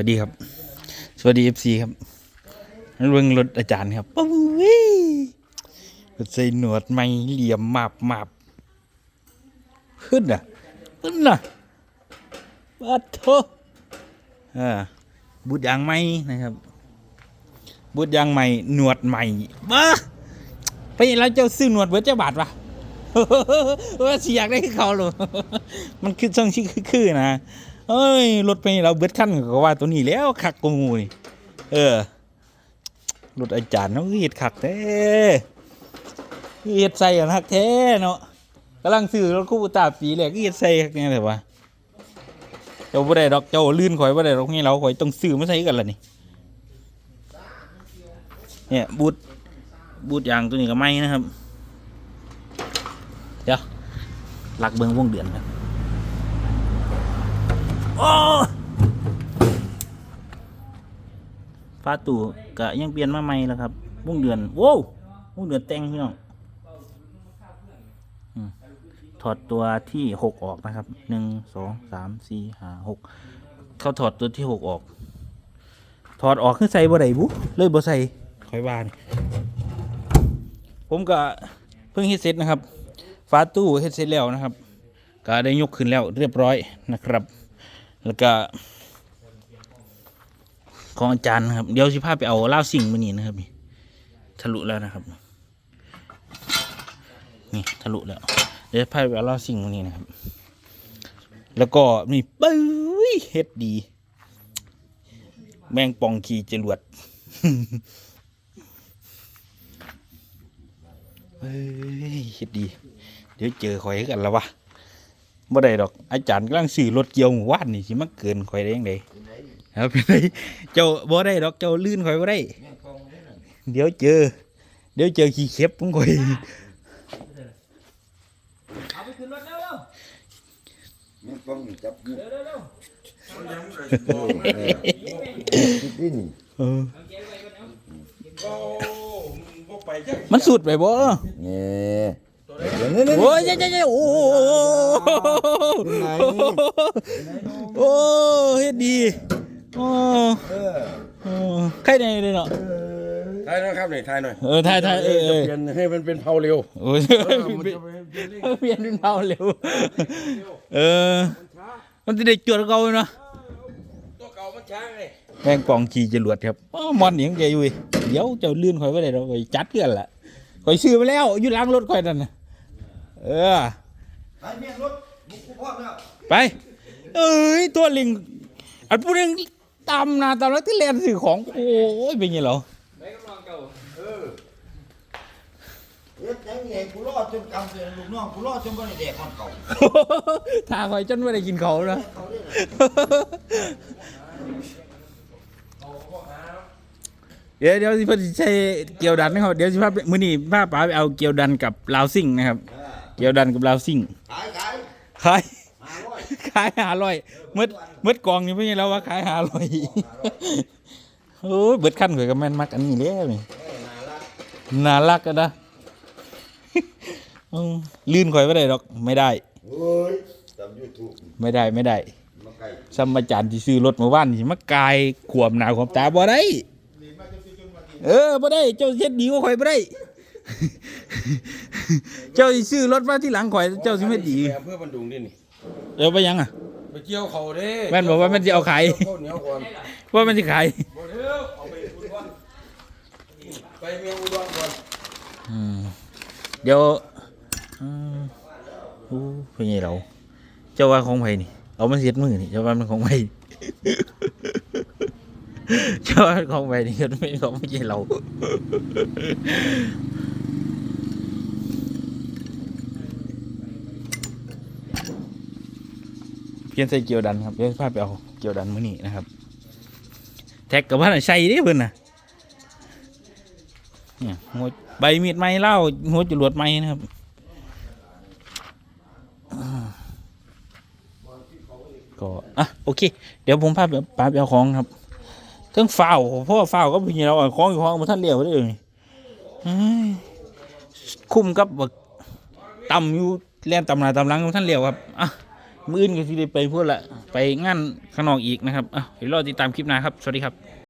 วัสดีครับ สวัสดีเอฟซีครับเบิ่งรถอาจารย์ครับปุ้ยใส่หนวดไม่เหลี่ยมมาบมาบขึ้นอะขึ้นน่ะปัดโทอ่าบูดยางไหมนะครับบูดยางใหม่หนวดใหม่บ้าไปแล้วเจ้าซื้อหนวดเบิร์เจ้าบาทปะว่าสิอยากได้เขาหรอมันคือช่องชิคือนะ เอ้ยรถไปเราเบิดขั้นก็ว่าตัวนี้แล้วคักกูมูนี่เออรถอาจารย์เนาะเฮ็ดคักแท้เฮ็ดใส่กันคักแท้เนาะกำลังซื้อรถคู่ตาปีแรกเฮ็ดใส่คักแน่แต่ว่าเจ้าบ่ได้ดอกเจ้าลื่นข่อยบ่ได้ดอกนี่เราข่อยต้องซื้อมาใส่กันล่ะนี่เนี่ยบูทบูทยางตัวนี้ก็ไม่นะครับ เดี๋ยวหลักเบิงวงเดือนครับ โอ้ฟ้าตู่กะยังเปลี่ยนมาใหม่แล้วครับวงเดือนโว้ววงเดือนแต่งพี่น้องถอดตัวที่หกออกนะครับหนึ่งสองสามสี่ห้าหกเขาถอดตัวที่หกออก ถอดออกคือใส่บ่ได้บุเลยบ่ใส่คอยว่านผมก็เพิ่งเฮ็ดเสร็จนะครับฝาตู้เฮ็ดเสร็จแล้วนะครับ ก็ได้ยกขึ้นแล้วเรียบร้อยนะครับ แล้วก็ของอาจารย์ครับ เดี๋ยวสิพาไปเอาเล้าสิ่งมานี่นะครับนี่ทะลุแล้วนะครับ นี่ทะลุแล้ว เดี๋ยวพาไปเอาเล้าสิ่งมานี่นะครับ แล้วก็นี่ปุ้ยเฮ็ดดี แมงปองขี่จรวดเฮ้ยเฮ็ดดี เดี๋ยวเจอข่อยกันแล้ววะ บ่ได้ดอก อาจารย์กำลังซื้อรถเกี่ยวหมู่บ้านนี่สิมาเกินข่อยได้ยังไงครับเป็นไรเจ้าบ่ได้ดอกเจ้าลื่นข่อยบ่ได้ เดี๋ยวเจอ เดี๋ยวเจอขี้เข็บของข่อยเอาไปขึ้นรถเร็วเร็วมันต้องจับเร็วมันสุดไปบ่เนี่ย นี้นี่โอ้ยเจ๊ๆๆโอ้โหโอ้เฮ็ดดีโอ้โอ้ใครได้เลยเนาะถ่ายหน่อยครับนี่ถ่ายหน่อยเออถ่ายถ่ายเออเออเปลี่ยนให้มันเป็นเผาเร็วโอ้ยมันจะเป็นเปลี่ยนเป็นเผาเร็วเออมันจะได้จวดเก่าเนาะตัวเก่ามันช้าไงแมงปองขี่จรวดครับอ้าวมอนอย่างเดียวอยู่เว้ยเดี๋ยวเจ้าลื่นข่อยไว้ได้เราไปจัดเพื่อนละข่อยซื้อไปแล้วอยู่หล้างรถข่อยนั่นน่ะ เออ ไปเมียรถบุกกูพร้อมแล้วไป เอ้ย ตัวลิง อันพูดเรื่องตามนาตามแล้วที่เรียนสื่อของ โอ้ย เป็นไงเหรอไปกับน้องเก่าเฮ็ดยังไงกูรอจนกำเสียลูกน้องกูรอจนบ่ได้แดกคนเก่าทาคอยจนไม่ได้กินเขานะเขาเรียกเดี๋ยวเดี๋ยวสิเพิ่นสิใช้เกี่ยวดันนะครับเดี๋ยวสิพาไปมื้อนี้พาป๋าไปเอาเกี่ยวดันกับลาวซิ่งนะครับ เกี่ยวดันกับลาวซิ่งขายขายขายห้าร้อยขายหาร้อยเมื่อเมื่อกองนี่ไม่ใช่แล้วว่าขายหาร้อยโอ้ยเบิดขั้นข่อยก็แม่นมักอันนี้แล้วนี่เอ้ยน่ารักน่ารักกันนะอืมลื่นข่อยไม่ได้หรอก ไม่ได้ เฮ้ยจำยูทูบไม่ได้ไม่ได้มาไกลสมอาจารย์ที่ซื้อรถมาบ้านสิมากายขวมหนาขวมตาบ่ได้ เออบ่ได้ เจ้าเฮ็ดดีกว่าข่อยบ่ได้ เจ้าสิซื้อรถมาที่หลังข่อยเจ้าสิเฮ็ดดีไปอำเพื่อบันดุงดินี่เดี๋ยวไปยังอะไปเกี่ยวเขาเด้แม่นบอกว่ามันจะเอาขายข้าวเหนียวก่อนว่ามันสิขายบ่เร็วเอาไปอุดรไปเมียงอุดรก่อนอืมเดี๋ยวอืมโอ้เป็นไงเรา เจ้าว่าของไผนี่เอามาเสียดมือนี่เจ้าว่ามันของไผเจ้าว่าของไผนี่มันไม่ของไม่ใช่เรา เพียนใส่เกียวดันครับเดี๋ยวพาไปเอาเกียวดันมื้อนี้นะครับ แท็กกับว่าน่ะใส่ด้เพิ่นน่ะเนี่ยหัวใบมีดไม้เล่าหัวจรวดไม้นะครับก็อะโอเค เดี๋ยวผมพาไปพาไปเอาของครับเครื่องฝ้าเพราะว่าฝ้าก็พี่เราเอาของอยู่ห้องมาท่านเลี้ยวได้เลยคุ้มกับบักต่ำอยู่เล่นตำนาตำลังของท่านเลี้ยวครับอะ มื้ออื่นก็สิได้ไปพูดละไปงานข้างนอกอีกนะครับอะเดี๋ยวรอติดตามคลิปหน้าครับ สวัสดีครับ